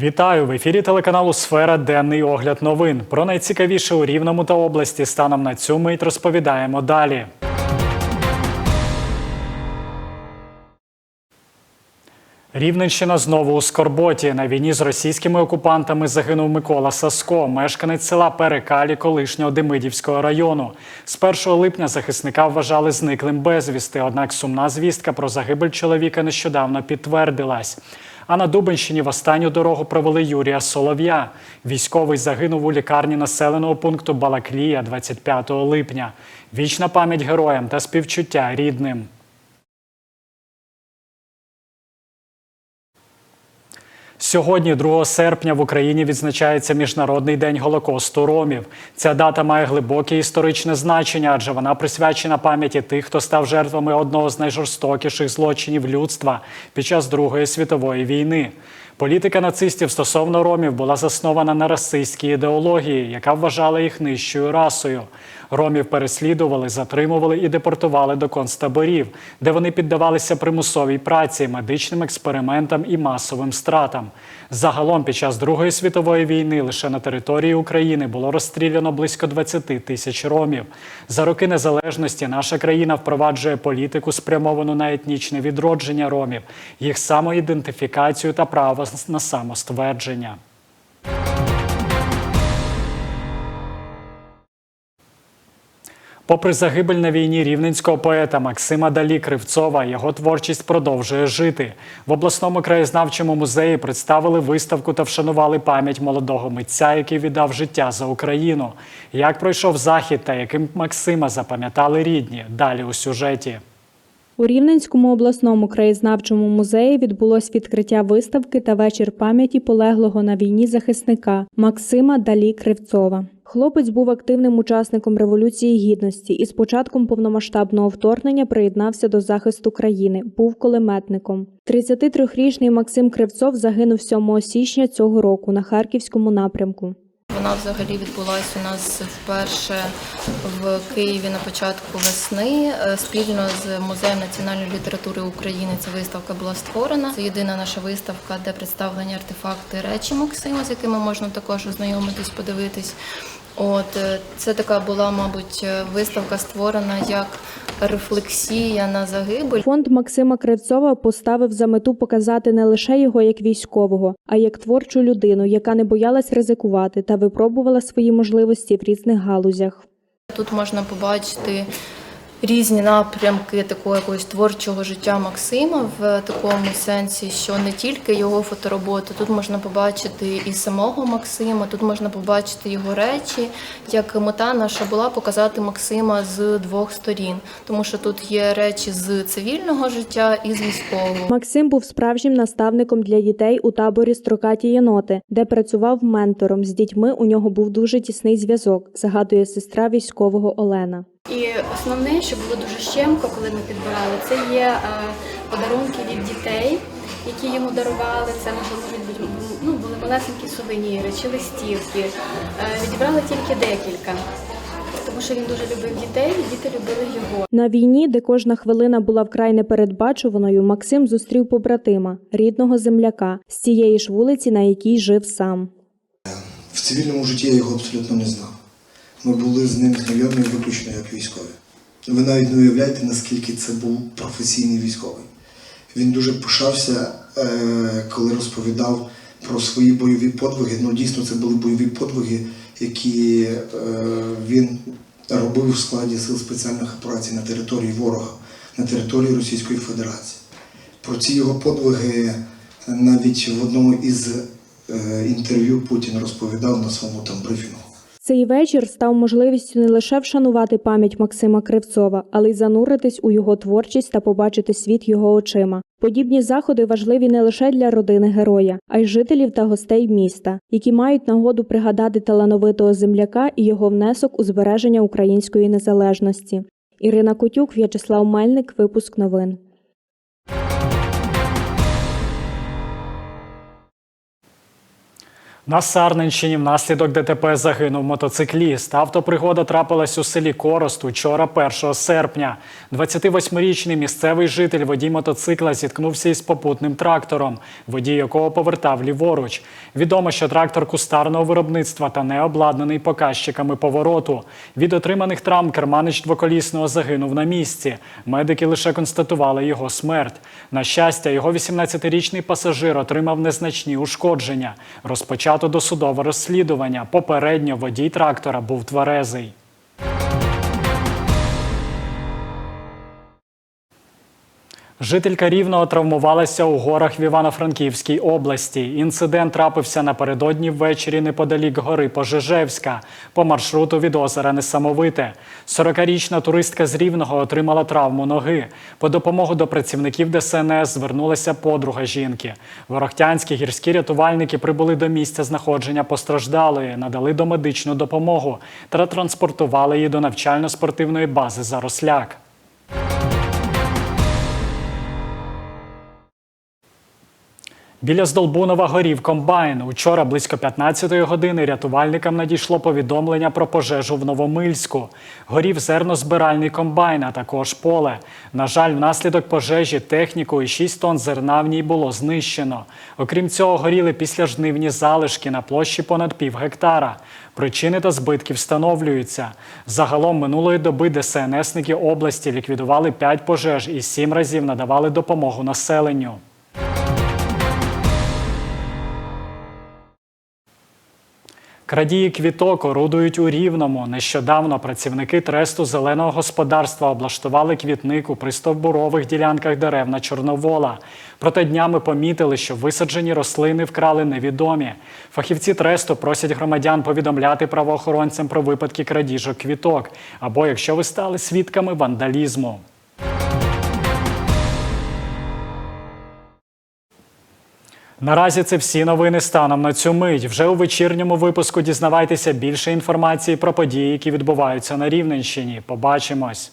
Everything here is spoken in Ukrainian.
Вітаю в ефірі телеканалу Сфера Денний огляд новин. Про найцікавіше у Рівному та області станом на цю мить розповідаємо далі. Рівненщина знову у Скорботі. На війні з російськими окупантами загинув Микола Саско, мешканець села Перекалі колишнього Демидівського району. З 1 липня захисника вважали зниклим безвісти, однак сумна звістка про загибель чоловіка нещодавно підтвердилась. А на Дубенщині в останню дорогу провели Юрія Солов'я. Військовий загинув у лікарні населеного пункту Балаклія 25 липня. Вічна пам'ять героям та співчуття рідним. Сьогодні, 2 серпня, в Україні відзначається Міжнародний день Голокосту ромів. Ця дата має глибоке історичне значення, адже вона присвячена пам'яті тих, хто став жертвами одного з найжорстокіших злочинів людства під час Другої світової війни. Політика нацистів стосовно ромів була заснована на расистській ідеології, яка вважала їх нижчою расою. Ромів переслідували, затримували і депортували до концтаборів, де вони піддавалися примусовій праці, медичним експериментам і масовим стратам. Загалом, під час Другої світової війни лише на території України було розстріляно близько 20 тисяч ромів. За роки незалежності наша країна впроваджує політику, спрямовану на етнічне відродження ромів, їх самоідентифікацію та право на самоствердження. Попри загибель на війні рівненського поета Максима Далі Кривцова, його творчість продовжує жити. В обласному краєзнавчому музеї представили виставку та вшанували пам'ять молодого митця, який віддав життя за Україну. Як пройшов захід та яким Максима запам'ятали рідні? Далі у сюжеті. У Рівненському обласному краєзнавчому музеї відбулось відкриття виставки та вечір пам'яті полеглого на війні захисника Максима Далі Кривцова. Хлопець був активним учасником Революції Гідності і з початком повномасштабного вторгнення приєднався до захисту країни, був кулеметником. 33-річний Максим Кривцов загинув 7 січня цього року на Харківському напрямку. Вона взагалі відбулася у нас вперше в Києві на початку весни. Е, Спільно з музеєм національної літератури України ця виставка була створена. Це єдина наша виставка, де представлені артефакти речі Максима, з якими можна також ознайомитись, подивитись. От е, це така була, мабуть, е, виставка створена як рефлексія на загибель. Фонд Максима Кривцова поставив за мету показати не лише його як військового, а як творчу людину, яка не боялась ризикувати та випробувала свої можливості в різних галузях. Тут можна побачити різні напрямки такого якогось творчого життя Максима в такому сенсі, що не тільки його фотороботи, тут можна побачити і самого Максима, тут можна побачити його речі. Як мета наша була показати Максима з двох сторін, тому що тут є речі з цивільного життя і з військового. Максим був справжнім наставником для дітей у таборі Строкаті єноти, де працював ментором. З дітьми у нього був дуже тісний зв'язок, згадує сестра військового Олена. І основне, що було дуже щемко, коли ми підбирали, це є е, подарунки від дітей, які йому дарували. Це можуть бути ну, були малесенькі сувеніри чи листівки. Е, Відібрали тільки декілька, тому що він дуже любив дітей, і діти любили його. На війні, де кожна хвилина була вкрай непередбачуваною, Максим зустрів побратима, рідного земляка з тієї ж вулиці, на якій жив сам. В цивільному житті я його абсолютно не знав. Ми були з ним знайомі виключно як військові. Ви навіть не уявляєте, наскільки це був професійний військовий. Він дуже пишався, е, коли розповідав про свої бойові подвиги. Ну, дійсно, це були бойові подвиги, які е, він робив в складі сил спеціальних операцій на території ворога, на території Російської Федерації. Про ці його подвиги навіть в одному із е, інтерв'ю Путін розповідав на своєму там брифінгу. Цей вечір став можливістю не лише вшанувати пам'ять Максима Кривцова, але й зануритись у його творчість та побачити світ його очима. Подібні заходи важливі не лише для родини героя, а й жителів та гостей міста, які мають нагоду пригадати талановитого земляка і його внесок у збереження української незалежності. Ірина Котюк, В'ячеслав Мельник, випуск новин. На Сарненщині внаслідок ДТП загинув мотоцикліст. Автопригода трапилась у селі Корост учора, 1 серпня. 28-річний місцевий житель водій мотоцикла зіткнувся із попутним трактором, водій якого повертав ліворуч. Відомо, що трактор кустарного виробництва та не обладнаний показчиками повороту. Від отриманих травм керманич двоколісного загинув на місці. Медики лише констатували його смерть. На щастя, його 18-річний пасажир отримав незначні ушкодження. Розпочато досудове розслідування. Попередньо водій трактора був тверезий. Жителька Рівного травмувалася у горах в Івано-Франківській області. Інцидент трапився напередодні ввечері неподалік гори Пожежевська по маршруту від озера Несамовите. 40-річна туристка з Рівного отримала травму ноги. По допомогу до працівників ДСНС звернулася подруга жінки. Ворохтянські гірські рятувальники прибули до місця знаходження постраждалої, надали домедичну допомогу та транспортували її до навчально-спортивної бази Заросляк. Біля Здолбунова горів комбайн. Учора близько 15-ї години рятувальникам надійшло повідомлення про пожежу в Новомильську. Горів зернозбиральний комбайн, а також поле. На жаль, внаслідок пожежі техніку і 6 тонн зерна в ній було знищено. Окрім цього, горіли післяжнивні залишки на площі понад пів гектара. Причини та збитки встановлюються. Загалом минулої доби ДСНСники області ліквідували 5 пожеж і 7 разів надавали допомогу населенню. Крадії квіток орудують у Рівному. Нещодавно працівники тресту зеленого господарства облаштували квітник у пристовбурових ділянках дерев на Чорновола. Проте днями помітили, що висаджені рослини вкрали невідомі. Фахівці тресту просять громадян повідомляти правоохоронцям про випадки крадіжок квіток або якщо ви стали свідками вандалізму. Наразі це всі новини станом на цю мить. Вже у вечірньому випуску дізнавайтеся більше інформації про події, які відбуваються на Рівненщині. Побачимось.